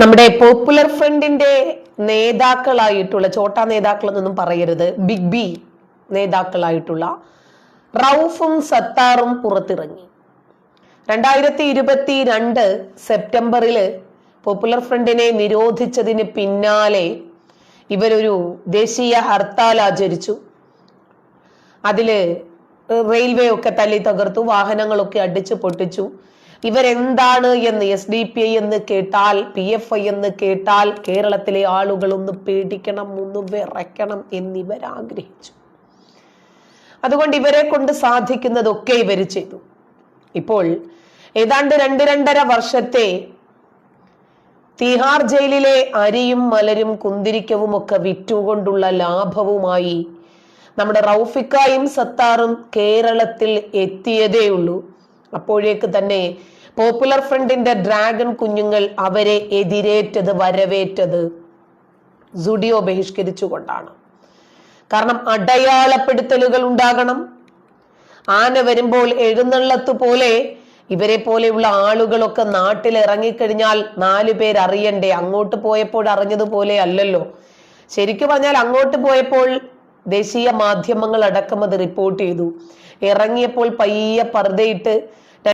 നമ്മുടെ പോപ്പുലർ ഫ്രണ്ടിന്റെ നേതാക്കളായിട്ടുള്ള ചോട്ടാ നേതാക്കൾ എന്നൊന്നും പറയരുത് ബിഗ് ബി നേതാക്കളായിട്ടുള്ള റൌഫും സത്താറും പുറത്തിറങ്ങി. രണ്ടായിരത്തി ഇരുപത്തി രണ്ട് സെപ്റ്റംബറിൽ പോപ്പുലർ ഫ്രണ്ടിനെ നിരോധിച്ചതിന് പിന്നാലെ ഇവരൊരു ദേശീയ ഹർത്താൽ ആചരിച്ചു. അതിൽ റെയിൽവേ ഒക്കെ തല്ലി തകർത്തു വാഹനങ്ങളൊക്കെ അടിച്ചു പൊട്ടിച്ചു. ഇവരെന്താണ് എന്ന് എസ് ഡി പി ഐ എന്ന് കേട്ടാൽ പി എഫ് ഐ എന്ന് കേട്ടാൽ കേരളത്തിലെ ആളുകൾ ഒന്ന് പേടിക്കണം ഒന്ന് വിറയ്ക്കണം എന്നിവർ ആഗ്രഹിച്ചു അതുകൊണ്ട് ഇവരെ കൊണ്ട് സാധിക്കുന്നതൊക്കെ ഇവർ ചെയ്തു. ഇപ്പോൾ ഏതാണ്ട് രണ്ട് രണ്ടര വർഷത്തെ തിഹാർ ജയിലിലെ അരിയും മലരും കുന്തിരിക്കവും ഒക്കെ വിറ്റുകൊണ്ടുള്ള ലാഭവുമായി നമ്മുടെ റൌഫിക്കായും സത്താറും കേരളത്തിൽ എത്തിയതേ ഉള്ളൂ അപ്പോഴേക്ക് തന്നെ പോപ്പുലർ ഫ്രണ്ടിന്റെ ഡ്രാഗൺ കുഞ്ഞുങ്ങൾ അവരെ എതിരേറ്റത് വരവേറ്റത്. സുഡിയോ ബഹിഷ്കരിച്ചുകൊണ്ടാണ്. കാരണം അടയാളപ്പെടുത്തലുകൾ ഉണ്ടാകണം. ആന വരുമ്പോൾ എഴുന്നള്ളത്ത് പോലെ ഇവരെ പോലെയുള്ള ആളുകളൊക്കെ നാട്ടിൽ ഇറങ്ങിക്കഴിഞ്ഞാൽ നാലു പേർ അറിയണ്ടേ? അങ്ങോട്ട് പോയപ്പോൾ അറിഞ്ഞതുപോലെ അല്ലല്ലോ. ശരിക്കു പറഞ്ഞാൽ അങ്ങോട്ട് പോയപ്പോൾ ദേശീയ മാധ്യമങ്ങൾ അടക്കം അത് റിപ്പോർട്ട് ചെയ്തു. ഇറങ്ങിയപ്പോൾ പയ്യെ പർദ്ദയിട്ട്